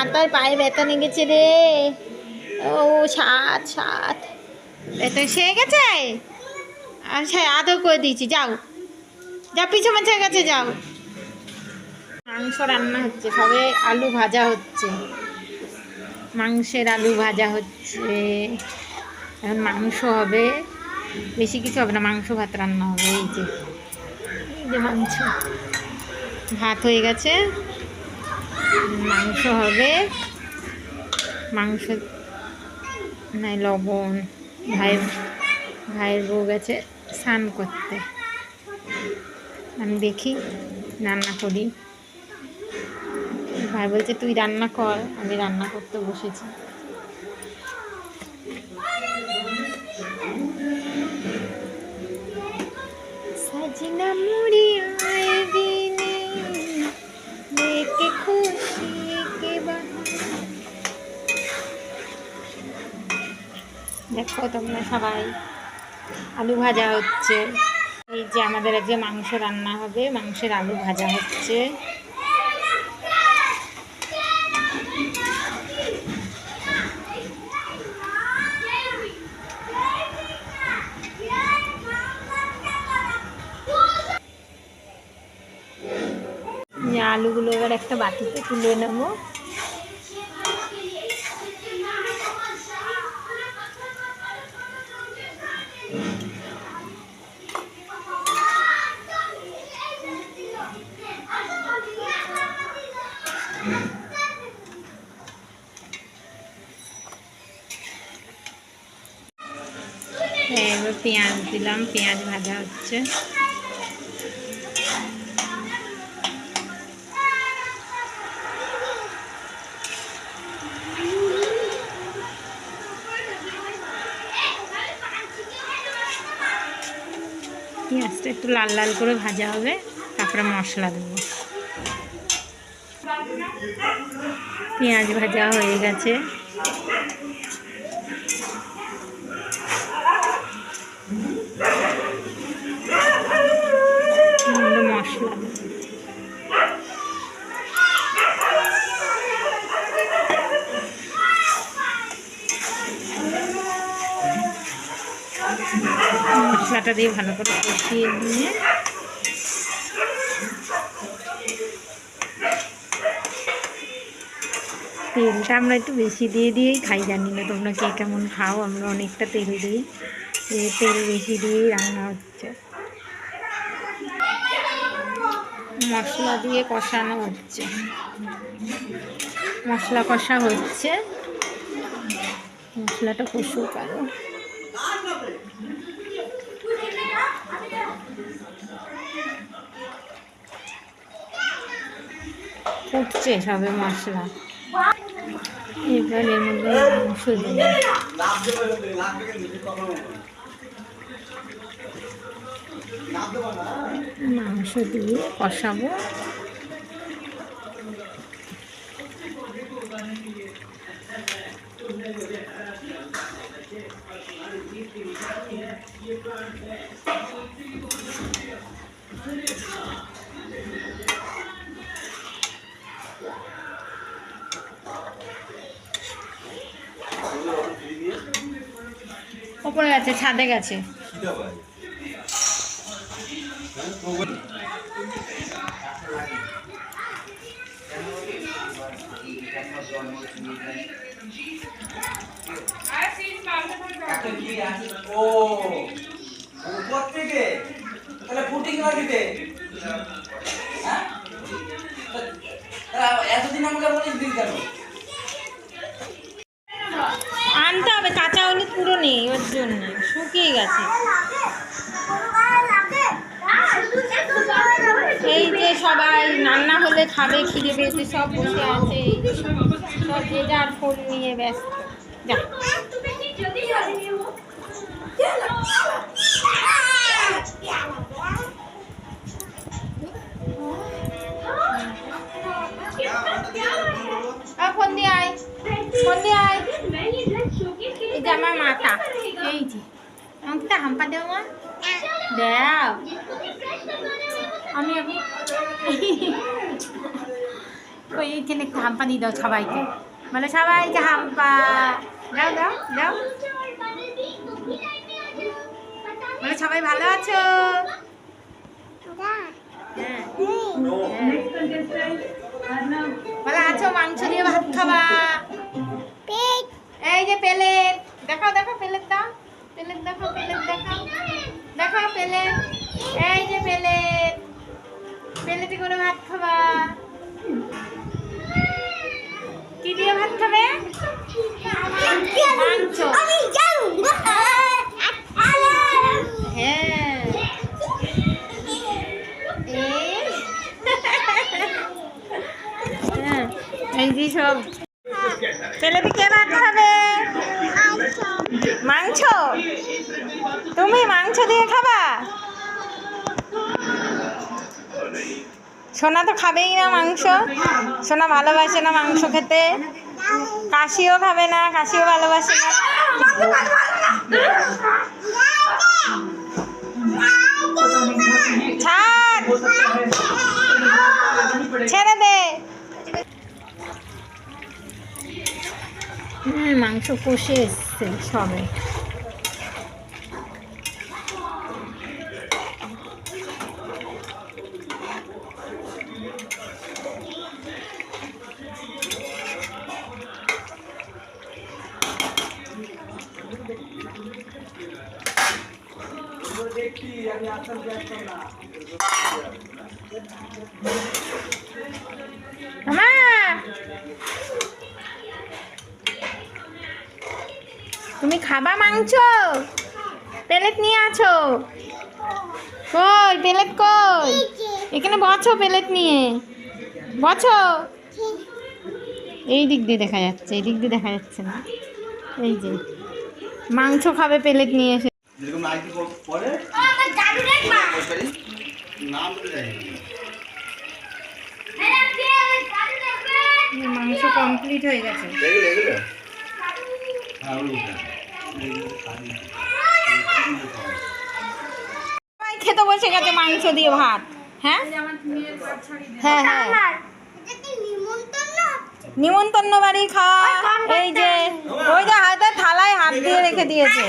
মাথার পায়ে ব্যথা লেগেছে রে। ও, সাত সাত। ব্যথা সে গেছে? আচ্ছা আদর করে দিয়েছি, যাও। যা, পিছু মাছের কাছে যাও। মাংস রান্না হচ্ছে, সবে আলু ভাজা হচ্ছে। মাংসের আলু ভাজা হচ্ছে। এখন মাংস হবে। বেশি কিছু হবে না, মাংস ভাত রান্না হবে, এই যে। এই যে মাংস। ভাত হয়ে গেছে। মাংস হবে। মাংস, নাই, লবণ ভাই ভাইয়ের বউ গেছে স্নান করতে। আমি দেখি, রান্না করি। ভাই বলছে, তুই রান্না কর, আমি রান্না করতে বসেছি। সাজিনা মুড়ি দেখো তোমরা সবাই? আলু ভাজা হচ্ছে। এই যে আমাদের আজকে মাংস রান্না হবে, মাংসের আলু ভাজা হচ্ছে। আলুগুলো এবার একটা বাটিতে তুলে নেব। পেঁয়াজ দিলাম, পেঁয়াজ ভাজা হচ্ছে। পেঁয়াজটা একটু লাল লাল করে ভাজা হবে, তারপরে মশলা দেবো। পেঁয়াজ ভাজা হয়ে গেছে। মশলাটা দিয়ে ভালো করে কষিয়ে নিয়ে তেলটা আমরা একটু বেশি দিয়ে দিয়েই খাই, জানি না তোমরা কে কেমন খাও, আমরা অনেকটা তেল দিই। তেল বেশি দিয়েই রান্না হচ্ছে। মশলা দিয়ে কষানো হচ্ছে। মশলা কষা হচ্ছে। মশলাটা কষুক আরও। ফুটছে সবে মশলা। এবার এর মধ্যে মাংস দিলাম মাংস দিয়ে কষাবো। ওপরে গেছে ছাদে গেছে ও উপর হ্যাঁ এতদিন আমাকে বলিস দিন কেন নেই, ওর জন্য। শুকিয়ে গেছে। এই যে সবাই রান্না হলে খাবে, খিদে পেয়েছে, সব বসে আছে। সব যে যার ফোন নিয়ে ব্যস্ত। যা। ফোন দিয়ে আয়। ফোন দিয়ে আয়। এই যে আমার মাথা। এই যে। আমাকে হাম্পা দেও মা। দেও। আমি আমি ওই এইখানে একটু হাম্পা দিয়ে দাও সবাইকে। বলে সবাইকে হাম্পা। দাও দাও দাও। বলে সবাই ভালো আছো? হ্যাঁ। বলে আছো মাংস দিয়ে ভাত খাবা? দেখাও দেখো পেলেট দাও পেলেট দেখো পেলেট দেখাও। দেখো পেলেট এই যে পেলেট পেলেটে করে ভাত খাবা? কি দিয়ে ভাত খাবে? মাংস। হ্যাঁ। এই। হ্যাঁ, যে সব। পেলেটে কে ভাত খাবে? মাংস? তুমি মাংস দিয়ে খাবা? সোনা তো খাবেই না মাংস। সোনা ভালোবাসে না মাংস খেতে। কাশিও খাবে না, কাশিও ভালোবাসে না। ছাড়! ছেড়ে দে। হুম, মাংস কষে এসছে সবে। মামা! তুমি খাবা মাংস? প্লেট নিয়ে আছো? কই প্লেট কই? এখানে বছো প্লেট নিয়ে। বছো? এই দিক দিয়ে দেখা যাচ্ছে এই দিক দিয়ে দেখা যাচ্ছে না। এই যে মাংস খাবে প্লেট নিয়ে এসে। দেয় মাংস কমপ্লিট হয়ে গেছে। খেতে বসে গেছে মাংস দিয়ে ভাত হ্যাঁ? হ্যাঁ হ্যাঁ। নিমন্ত্রণ বাড়ি খাওয়া এই যে ওই যে হাতে থালায় হাত দিয়ে রেখে দিয়েছে।